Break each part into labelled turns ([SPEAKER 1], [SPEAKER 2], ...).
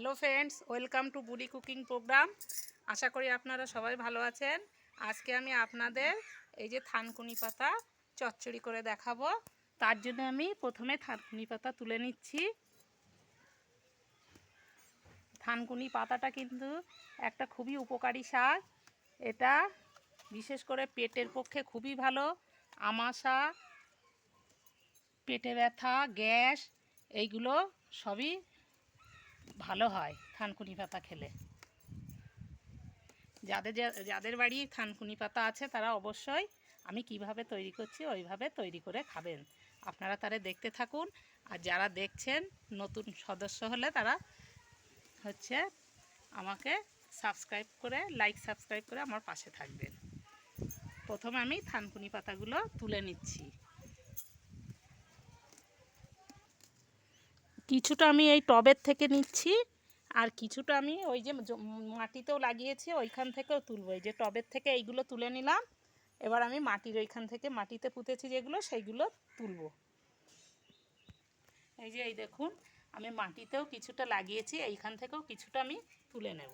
[SPEAKER 1] Hello friends, welcome to Buri cooking programme. আশা করি আপনারা সবাই ভালো আছেন। আজকে আমি আপনাদের এই যে থানকুনি পাতা চচ্চড়ি করে দেখাবো। তার জন্য আমি প্রথমে থানকুনি পাতা তুলে নিচ্ছি। থানকুনি পাতাটা কিন্তু একটা খুবই উপকারী শাক। এটা বিশেষ করে পেটের পক্ষে খুবই ভালো। আমাশা, পেটে ব্যথা, গ্যাস, এইগুলো সবই ভালো হয় থানকুনি পাতা খেলে। যাদের যাদের বাড়ি থানকুনি পাতা আছে তারা অবশ্যই আমি কীভাবে তৈরি করছি ওইভাবে তৈরি করে খাবেন। আপনারা তারা দেখতে থাকুন আর যারা দেখছেন নতুন সদস্য হলে তারা হচ্ছে আমাকে সাবস্ক্রাইব করে লাইক সাবস্ক্রাইব করে আমার পাশে থাকবেন। প্রথমে আমি থানকুনি পাতাগুলো তুলে নিচ্ছি। কিছুটা আমি এই টবের থেকে নিচ্ছি, আর কিছুটা আমি ওই যে মাটিতেও লাগিয়েছি, ওইখান থেকেও তুলবো। এই যে টবের থেকে এইগুলো তুলে নিলাম, এবার আমি মাটির ওইখান থেকে মাটিতে পুঁতেছি যেগুলো, সেইগুলো তুলবো। এই যে এই দেখুন, আমি মাটিতেও কিছুটা লাগিয়েছি, এইখান থেকেও কিছুটা আমি তুলে নেব।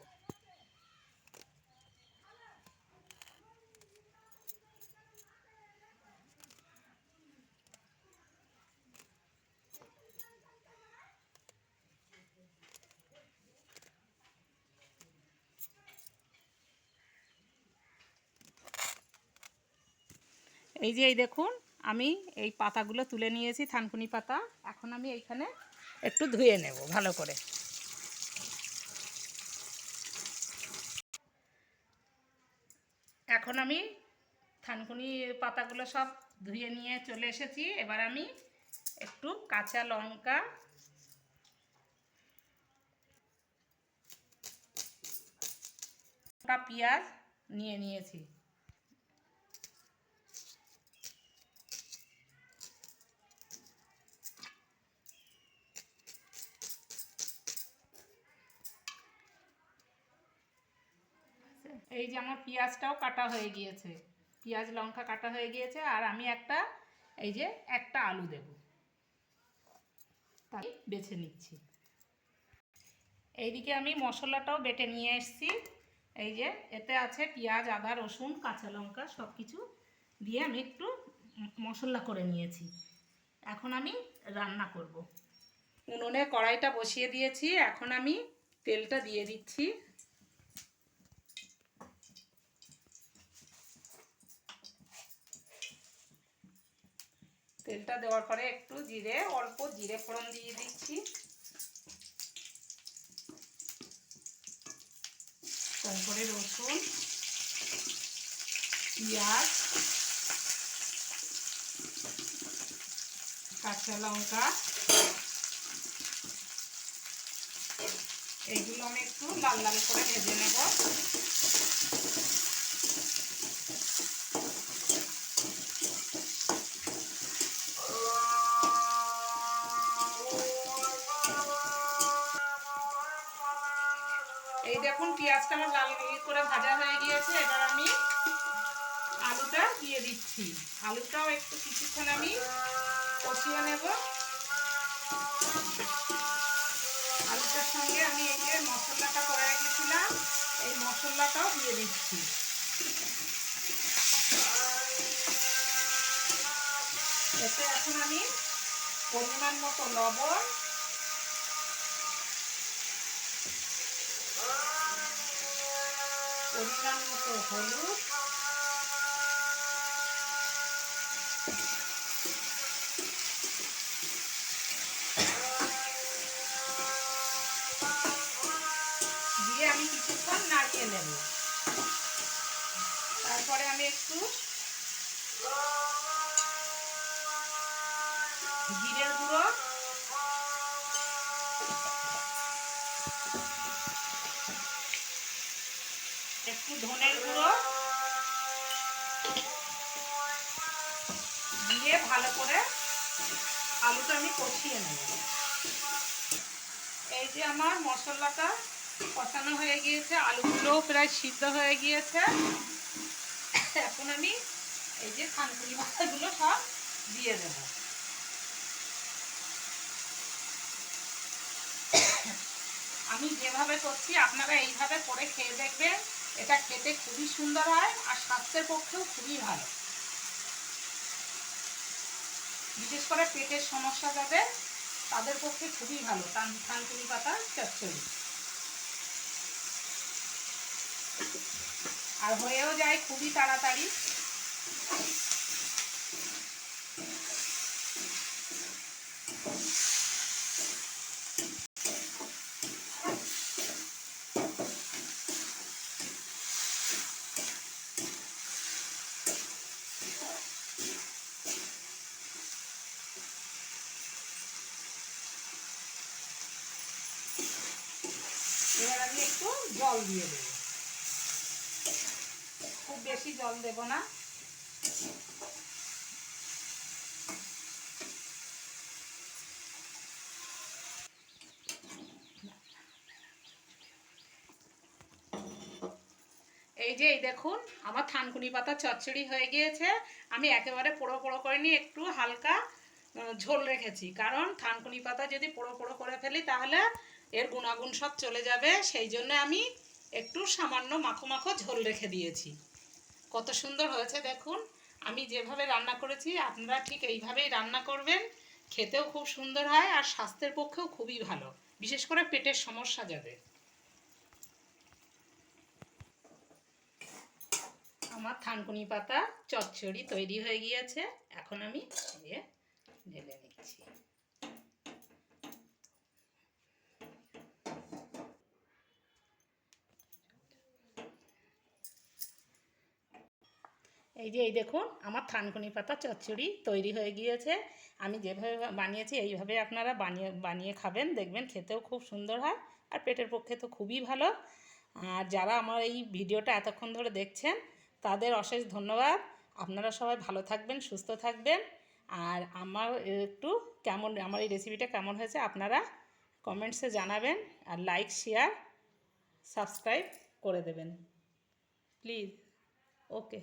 [SPEAKER 1] এই যে এই দেখুন, আমি এই পাতাগুলো তুলে নিয়েছি, থানকুনি পাতা। এখন আমি এইখানে একটু ধুয়ে নেব, ভালো করে। এখন আমি থানকুনি পাতাগুলো সব ধুয়ে নিয়ে চলে এসেছি। এবার আমি একটু কাঁচা লঙ্কা পেঁয়াজ নিয়ে নিয়েছি। এই যে আমার পেঁয়াজটাও কাটা হয়ে গিয়েছে। পেঁয়াজ, লঙ্কা কাটা হয়ে গিয়েছে আর আমি একটা, এই যে একটা আলু দেব। তাই বেছে নিচ্ছি। এইদিকে আমি মশলাটাও বেটে নিয়ে এসেছি। এই যে এতে আছে পেঁয়াজ, আদা, রসুন, কাঁচা লঙ্কা সব কিছু দিয়ে আমি একটু মশলা করে নিয়েছি। এখন আমি রান্না করব। উনুনে কড়াইটা বসিয়ে দিয়েছি। এখন আমি তেলটা দিয়ে দিচ্ছি। তেলটা দেওয়ার পরে একটু জিরে, অল্প জিরে ফোড়ন দিয়ে দিচ্ছি। তারপরে রসুন, পেঁয়াজ, কাঁচা লঙ্কা। এইগুলো আমি একটু লাল লাল করে ভেজে নেব। এই দেখুন, পেঁয়াজটা আমার লাল করে ভাজা হয়ে গিয়েছে। এবার আমি আলুটা দিয়ে দিচ্ছি। আলুটাও একটু কিছুক্ষণ আমি কষিয়ে নেব। আলুটার সঙ্গে আমি এই যে মশলাটা করে রেখেছিলাম এই মশলাটাও দিয়ে দিচ্ছি। এতে এখন আমি পরিমাণ মতো লবণ পরিমাণ মতো হলুদ। দিয়ে আমি কিছুক্ষণ নাড়িয়ে নেব। তারপরে আমি একটু ধনের গুঁড়ো। দিয়ে ভালো করে আলুটা আমি কষিয়ে নেব। এই যে আমার মশলাটা কষানো হয়ে গিয়েছে, আলুগুলোও প্রায় সিদ্ধ হয়ে গিয়েছে। এখন আমি এই যে খানকুনি মাথাগুলো সব দিয়ে দেবো। আমি যেভাবে করছি, আপনারা এইভাবে করে খেয়ে দেখবেন। এটা খেতে খুবই সুন্দর হয় আর স্বাস্থ্যের পক্ষেও খুবই ভালো। বিশেষ করে পেটের সমস্যা যাদের, তাদের পক্ষে খুবই ভালো। থান থানকুনি পাতা, চচ্চড়ি। আর হয়েও যায় খুবই তাড়াতাড়ি। এবার আমি একটু জল দিয়ে দেবো। খুব বেশি জল দেব না। এই যে, এই দেখুন, আমার থানকুনি পাতা চচ্চড়ি হয়ে গিয়েছে। আমি একেবারে পোড়ো পোড়ো করে নিয়ে একটু হালকা ঝোল রেখেছি। কারণ থানকুনি পাতা যদি পোড়ো পোড়ো করে ফেলি, তাহলে এর গুণাগুণ সব চলে যাবে, সেই জন্য আমি একটু সামান্য মাখো মাখো ঝোল রেখে দিয়েছি। কত সুন্দর হয়েছে দেখুন। আমি যেভাবে রান্না করেছি, আপনারা ঠিক এইভাবেই রান্না করবেন। খেতেও খুব সুন্দর হয় আর স্বাস্থ্যের পক্ষেও খুবই ভালো, বিশেষ করে পেটের সমস্যা যাবে আমার থানকুনি পাতা, চচ্চড়ি তৈরি হয়ে গিয়েছে। এখন আমি ঢেলে নিচ্ছি। এই যে, এই দেখুন, আমার থানকুনি পাতা চচ্চড়ি তৈরি হয়ে গিয়েছে। আমি যেভাবে বানিয়েছি, এইভাবে আপনারা বানিয়ে বানিয়ে খাবেন, দেখবেন খেতেও খুব সুন্দর হয় আর পেটের পক্ষে তো খুবই ভালো। আর যারা আমার এই ভিডিওটা এতক্ষণ ধরে দেখছেন, তাদের অশেষ ধন্যবাদ। আপনারা সবাই ভালো থাকবেন, সুস্থ থাকবেন। আর আমার একটু কেমন, আমার এই রেসিপিটা কেমন হয়েছে আপনারা কমেন্টসে জানাবেন আর লাইক শেয়ার সাবস্ক্রাইব করে দেবেন। Please okay